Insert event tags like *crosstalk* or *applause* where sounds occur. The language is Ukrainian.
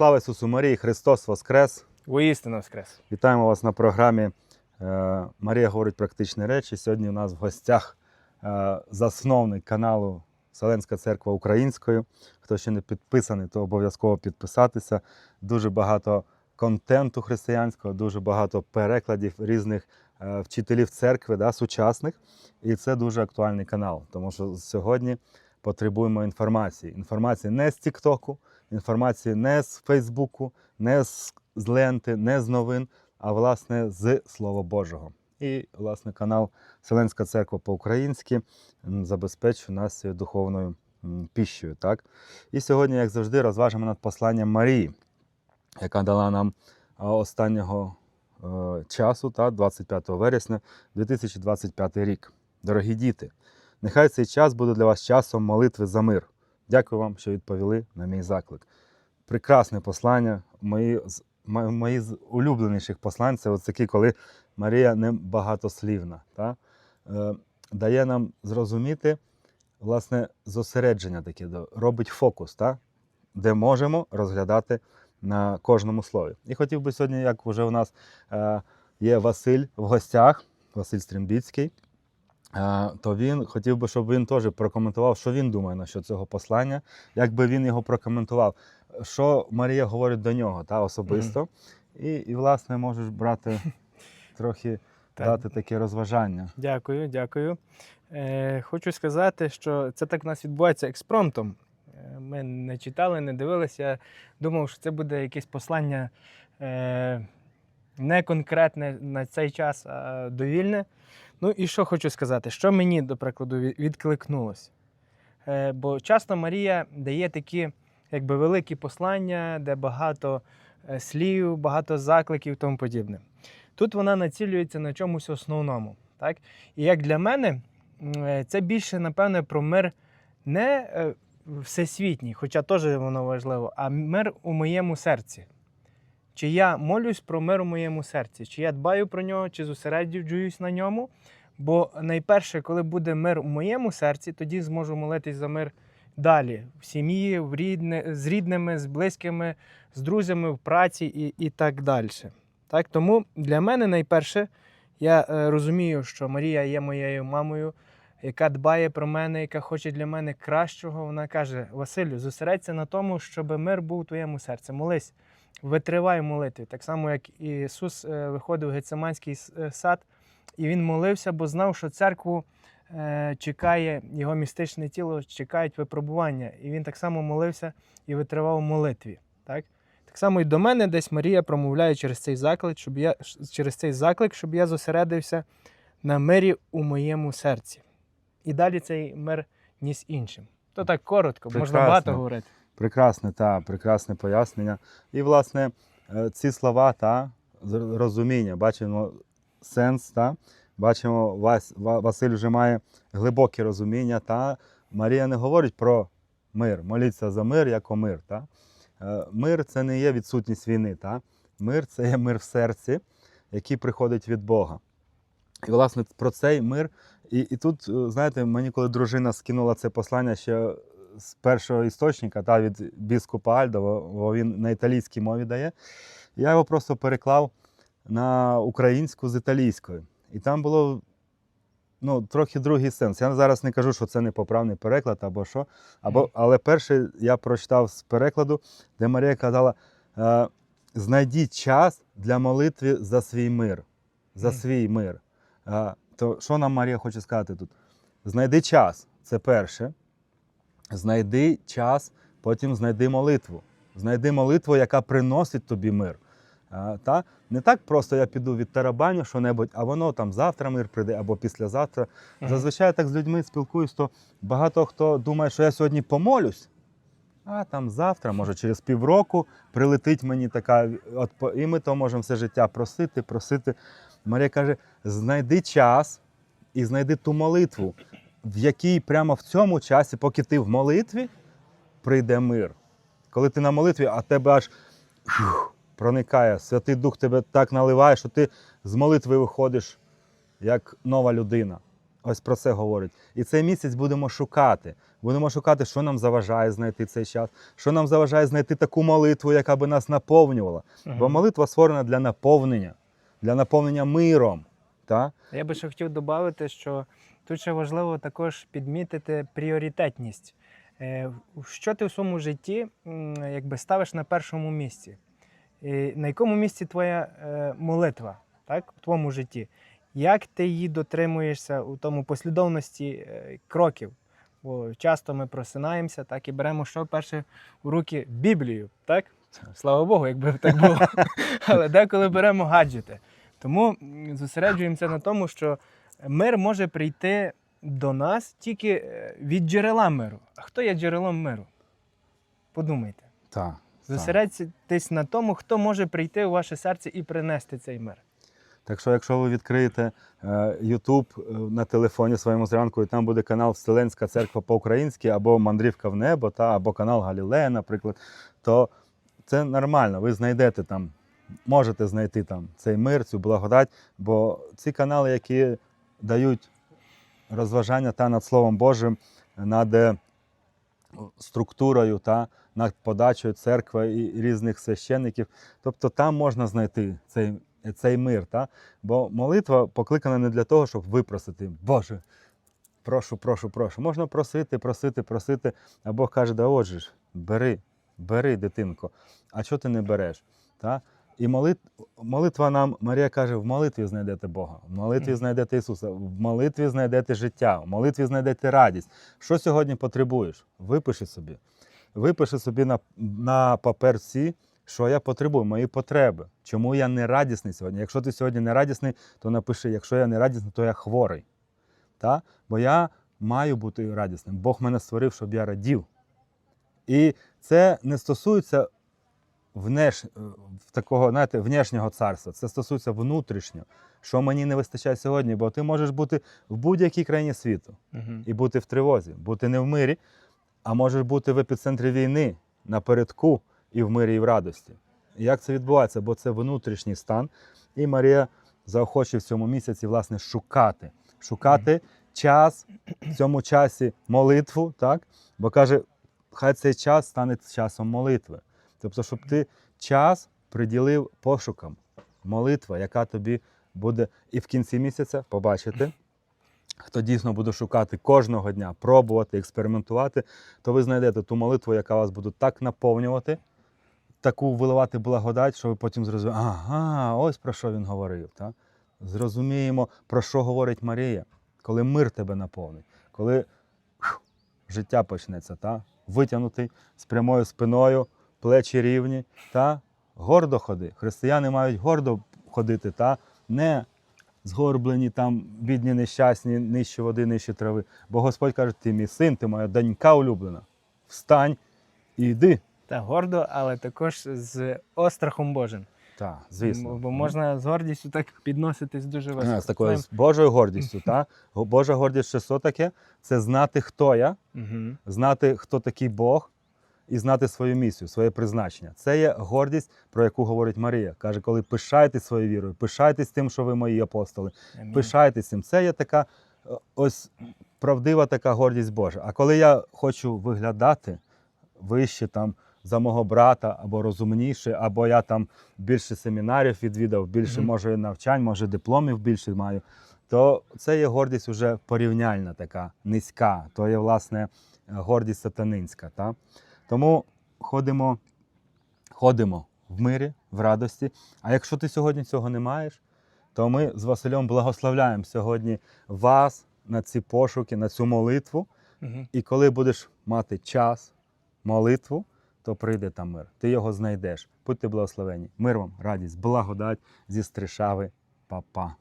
Слава Ісусу Марії, Христос Воскрес! Воістину воскрес. Вітаємо вас на програмі е, Марія говорить практичні речі. Сьогодні у нас в гостях е, засновник каналу Вселенська церква Українською. Хто ще не підписаний, то обов'язково підписатися. Дуже багато контенту християнського, дуже багато перекладів різних е, вчителів церкви, да, сучасних. І це дуже актуальний канал, тому що сьогодні потребуємо інформації. Інформації не з Тіктоку, інформації не з Фейсбуку, не з, ленти, не з новин, а власне з Слова Божого. І, власне, канал Вселенська церква по-українськи забезпечує нас духовною піщею. Так? І сьогодні, як завжди, розважимо над посланням Марії, яка дала нам останнього е, часу, та, 25 вересня 2025 рік. Дорогі діти, нехай цей час буде для вас часом молитви за мир. Дякую вам, що відповіли на мій заклик. Прекрасне послання. Мої, з- улюбленіших послань це такі, коли Марія не багатослівна. Та? Е, дає нам зрозуміти власне зосередження таке, робить фокус, та? де можемо розглядати на кожному слові. І хотів би сьогодні, як вже у нас е, є Василь в гостях, Василь Стрімбіцький. То він хотів би, щоб він теж прокоментував, що він думає насчет цього послання, як би він його прокоментував, що Марія говорить до нього та, особисто. І, і, власне, можеш брати *laughs* трохи дати таке розважання. Дякую, дякую. Е, хочу сказати, що це так в нас відбувається експромтом. Е, Ми не читали, не дивилися. Я думав, що це буде якесь послання е, не конкретне на цей час, а довільне. Ну і що хочу сказати, що мені, до прикладу, від- відкликнулося. Е, бо часто Марія дає такі якби великі послання, де багато е, слів, багато закликів і тому подібне. Тут вона націлюється на чомусь основному. Так? І як для мене, е, це більше, напевне, про мир не е, всесвітній, хоча теж воно важливо, а мир у моєму серці. Чи я молюсь про мир у моєму серці, чи я дбаю про нього, чи зосереджуюсь на ньому. Бо найперше, коли буде мир у моєму серці, тоді зможу молитись за мир далі в сім'ї, в рідне, з рідними, з близькими, з друзями, в праці і, і так далі. Так? Тому для мене найперше, я е, розумію, що Марія є моєю мамою, яка дбає про мене, яка хоче для мене кращого. Вона каже: Василю, зосередься на тому, щоб мир був у твоєму серці. Молись, витривай в молитві. Так само, як Ісус е, виходив в Гециманський е, сад, і Він молився, бо знав, що церкву е, чекає його містичне тіло, чекають випробування. І він так само молився і витривав в молитві. Так? Так само і до мене десь Марія промовляє через цей заклик, щоб я через цей заклик, щоб я зосередився на мирі у моєму серці. І далі цей мир ніс іншим. То так коротко, можна багато говорити. Прекрасне, та, прекрасне пояснення. І, власне, е, ці слова та розуміння, бачимо сенс, та, бачимо, Василь вже має глибоке розуміння. Та. Марія не говорить про мир, моліться за мир як о мир. Та. Е, Мир це не є відсутність війни. Та. Мир це є мир в серці, який приходить від Бога. І, власне, про цей мир. І, і тут, е, знаєте, мені коли дружина скинула це послання ще з першого істочника, та, від біскупа Альдо, бо він на італійській мові дає, я його просто переклав на українську з італійською. І там було ну, трохи другий сенс. Я зараз не кажу, що це непоправний переклад або що. Або, але перший я прочитав з перекладу, де Марія казала: е, знайдіть час для молитви за свій мир. За свій мир. Е, то що нам Марія хоче сказати тут? Знайди час, це перше. Знайди час, потім знайди молитву. Знайди молитву, яка приносить тобі мир. Та? Не так просто я піду від тарабаню що-небудь, а воно там завтра мир прийде або післязавтра. Мгм. Зазвичай я так з людьми спілкуюсь, то багато хто думає, що я сьогодні помолюсь, а там завтра, може через півроку, прилетить мені така, от, і ми то можемо все життя просити, просити. Марія каже: знайди час і знайди ту молитву, в якій прямо в цьому часі, поки ти в молитві, прийде мир. Коли ти на молитві, а тебе аж проникає, Святий Дух тебе так наливає, що ти з молитви виходиш як нова людина. ось про це говорить. І цей місяць будемо шукати. Будемо шукати, що нам заважає знайти цей час, що нам заважає знайти таку молитву, яка би нас наповнювала. Бо молитва створена для наповнення, для наповнення миром. Та? Я би ще хотів додати, що тут ще важливо також підмітити пріоритетність. Е, Що ти в своєму житті якби ставиш на першому місці? І На якому місці твоя е, молитва так, в твоєму житті? Як ти її дотримуєшся у тому послідовності е, кроків? Бо часто ми просинаємося, так і беремо що перше у руки Біблію, так? Слава Богу, якби так було. *laughs* Але деколи беремо гаджети. Тому зосереджуємося на тому, що мир може прийти до нас тільки е, від джерела миру. А хто є джерелом миру? Подумайте. Так. Зосередьтесь на тому, хто може прийти у ваше серце і принести цей мир. Так що, якщо ви відкриєте е, YouTube е, на телефоні своєму зранку, і там буде канал Вселенська церква по-українськи, або Мандрівка в небо, та, або канал Галілея, наприклад, то це нормально. Ви знайдете там, можете знайти там цей мир, цю благодать, бо ці канали, які дають розважання та над Словом Божим, над е, структурою та над подачею церкви і різних священників. Тобто там можна знайти цей, цей мир. Та? Бо молитва покликана не для того, щоб випросити, Боже, прошу, прошу, прошу. Можна просити, просити, просити. А Бог каже, да отже ж, бери, бери, дитинко. А чого ти не береш? Та? І молитва нам, Марія каже, в молитві знайдете Бога, в молитві знайдете Ісуса, в молитві знайдете життя, в молитві знайдете радість. Що сьогодні потребуєш? Випиши собі. Випиши собі на, на паперці, що я потребую, мої потреби. Чому я не радісний сьогодні? Якщо ти сьогодні не радісний, то напиши, якщо я не радісний, то я хворий. Та? Бо я маю бути радісним. Бог мене створив, щоб я радів. І це не стосується внеш... в такого, знаєте, внешнього царства. Це стосується внутрішнього, що мені не вистачає сьогодні, бо ти можеш бути в будь-якій країні світу Угу. і бути в тривозі, бути не в мирі, а можеш бути в епіцентрі війни, напередку і в мирі, і в радості. Як це відбувається? Бо це внутрішній стан. І Марія заохочує в цьому місяці, власне, шукати. Шукати час в цьому часі молитву, так? бо каже, хай цей час стане часом молитви. Тобто, щоб ти час приділив пошукам. Молитва, яка тобі буде і в кінці місяця побачите, хто дійсно буде шукати кожного дня, пробувати, експериментувати, то ви знайдете ту молитву, яка вас буде так наповнювати, таку виливати благодать, що ви потім зрозумієте, ага, ось про що він говорив. Так? Зрозуміємо, про що говорить Марія, коли мир тебе наповнить, коли життя почнеться, та? витягнутий з прямою спиною, плечі рівні, та? гордо ходи. Християни мають гордо ходити, та? не згорблені, там, бідні, нещасні, нижче води, нижче трави. Бо Господь каже, ти мій син, ти моя донька улюблена. Встань і йди. Та гордо, але також з острахом Божим. Так, звісно. Бо- можна з гордістю так підноситись дуже. А, з такою з Божою гордістю. Та? Божа гордість, що таке? Це знати, хто я, знати, хто такий Бог, і знати свою місію, своє призначення. Це є гордість, про яку говорить Марія. Каже, коли пишайтесь своєю вірою, пишайтесь тим, що ви мої апостоли, пишайтесь цим. Це є така е, ось правдива така гордість Божа. А коли я хочу виглядати вище там за мого брата, або розумніше, або я там більше семінарів відвідав, більше може навчань, може дипломів більше маю, то це є гордість уже порівняльна така, низька. То є, власне, гордість сатанинська. Та? Тому ходимо, ходимо в мирі, в радості. А якщо ти сьогодні цього не маєш, то ми з Василем благословляємо сьогодні вас на ці пошуки, на цю молитву. Угу. І коли будеш мати час, молитву, то прийде там мир. Ти його знайдеш. Будьте благословені. Мир вам, радість, благодать зі Стришави, Па-па.